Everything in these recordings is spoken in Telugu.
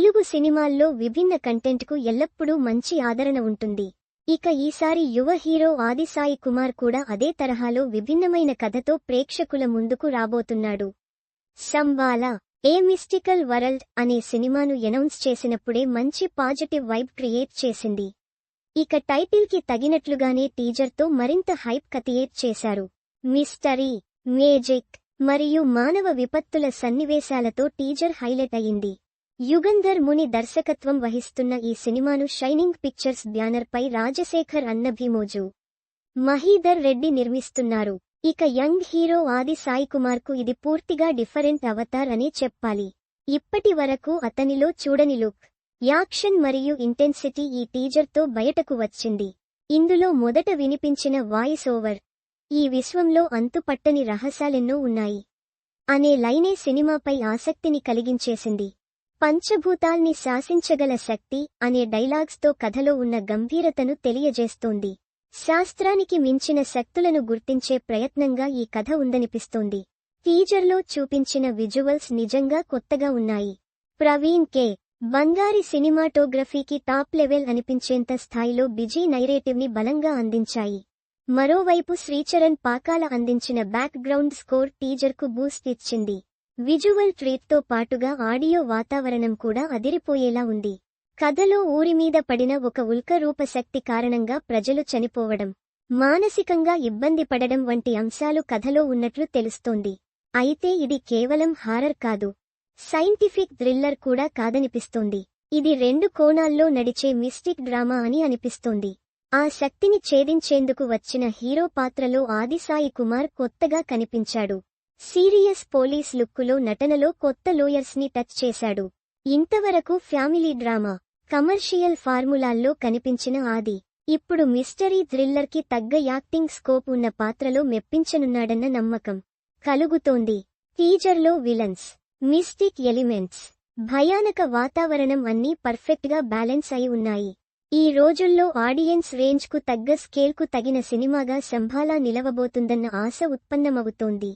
తెలుగు సినిమాల్లో విభిన్న కంటెంట్కు ఎల్లప్పుడూ మంచి ఆదరణ ఉంటుంది. ఇక ఈసారి యువ హీరో ఆదిసాయి కుమార్ కూడా అదే తరహాలో విభిన్నమైన కథతో ప్రేక్షకుల ముందుకు రాబోతున్నాడు. సంబాలా ఏ మిస్టికల్ వరల్డ్ అనే సినిమాను ఎనౌన్స్ చేసినప్పుడే మంచి పాజిటివ్ వైబ్ క్రియేట్ చేసింది. ఇక టైటిల్కి తగినట్లుగానే టీజర్తో మరింత హైప్ కథియేట్ చేశారు. మిస్టరీ మేజిక్ మరియు మానవ విపత్తుల సన్నివేశాలతో టీజర్ హైలైట్ అయింది యుగంధర్ ముని దర్శకత్వం వహిస్తున్న ఈ సినిమాను షైనింగ్ పిక్చర్స్ బ్యానర్పై రాజశేఖర్ అన్నభీమోజు మహీధర్ రెడ్డి నిర్మిస్తున్నారు. ఇక యంగ్ హీరో ఆది సాయికుమార్కు ఇది పూర్తిగా డిఫరెంట్ అవతార్ అనే చెప్పాలి. ఇప్పటి వరకు అతనిలో చూడని లుక్ యాక్షన్ మరియు ఇంటెన్సిటీ ఈ టీజర్తో బయటకు వచ్చింది. ఇందులో మొదట వినిపించిన వాయిస్ ఓవర్ ఈ విశ్వంలో అంతుపట్టని రహస్యాలెన్నో ఉన్నాయి. అనే లైనే సినిమాపై ఆసక్తిని కలిగించేసింది. పంచభూతాల్ని శాసించగల శక్తి అనే డైలాగ్స్తో కథలో ఉన్న గంభీరతను తెలియజేస్తోంది. శాస్త్రానికి మించిన శక్తులను గుర్తించే ప్రయత్నంగా ఈ కథ ఉందనిపిస్తోంది. టీజర్లో చూపించిన విజువల్స్ నిజంగా కొత్తగా ఉన్నాయి. ప్రవీణ్ కే. బంగారి సినిమాటోగ్రఫీకి టాప్ లెవెల్ అనిపించేంత స్థాయిలో బిజీ నైరేటివ్ని బలంగా అందించాయి. మరోవైపు శ్రీచరణ్ పాకాల అందించిన బ్యాక్గ్రౌండ్ స్కోర్ టీజర్కు బూస్ట్ ఇచ్చింది. విజువల్ ట్రీట్తో పాటుగా ఆడియో వాతావరణం కూడా అదిరిపోయేలా ఉంది. కథలో ఊరిమీద పడిన ఒక ఉల్కరూప శక్తి కారణంగా ప్రజలు చనిపోవడం మానసికంగా ఇబ్బంది పడడం వంటి అంశాలు కథలో ఉన్నట్లు తెలుస్తోంది. అయితే ఇది కేవలం హారర్ కాదు సైంటిఫిక్ థ్రిల్లర్ కూడా కాదనిపిస్తోంది. ఇది రెండు కోణాల్లో నడిచే మిస్టిక్ డ్రామా అని అనిపిస్తోంది. ఆ శక్తిని ఛేదించేందుకు వచ్చిన హీరో పాత్రలో ఆదిసాయి కుమార్ కొత్తగా కనిపించాడు. సీరియస్ పోలీస్ లుక్కులో నటనలో కొత్త లోయర్స్ని టచ్ చేశాడు. ఇంతవరకు ఫ్యామిలీ డ్రామా కమర్షియల్ ఫార్ములాల్లో కనిపించిన ఆది. ఇప్పుడు మిస్టరీ థ్రిల్లర్కి తగ్గ యాక్టింగ్ స్కోప్ ఉన్న పాత్రలో మెప్పించనున్నాడన్న నమ్మకం కలుగుతోంది. టీజర్లో విలన్స్ మిస్టిక్ ఎలిమెంట్స్ భయానక వాతావరణం అన్నీ పర్ఫెక్ట్గా బ్యాలెన్స్ అయి ఉన్నాయి. ఈ రోజుల్లో ఆడియన్స్ రేంజ్కు తగ్గ స్కేల్కు తగిన సినిమాగా సంభాలా నిలవబోతుందన్న ఆశ ఉత్పన్నమవుతోంది.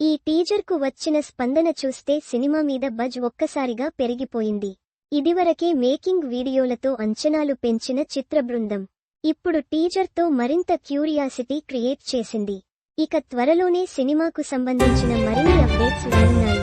ఈ టీజర్కు వచ్చిన స్పందన చూస్తే సినిమా మీద బజ్ ఒక్కసారిగా పెరిగిపోయింది. ఇదివరకే మేకింగ్ వీడియోలతో అంచనాలు పెంచిన చిత్ర బృందం. ఇప్పుడు టీజర్తో మరింత క్యూరియాసిటీ క్రియేట్ చేసింది. ఇక త్వరలోనే సినిమాకు సంబంధించిన మరిన్ని అప్డేట్స్ రానున్నాయి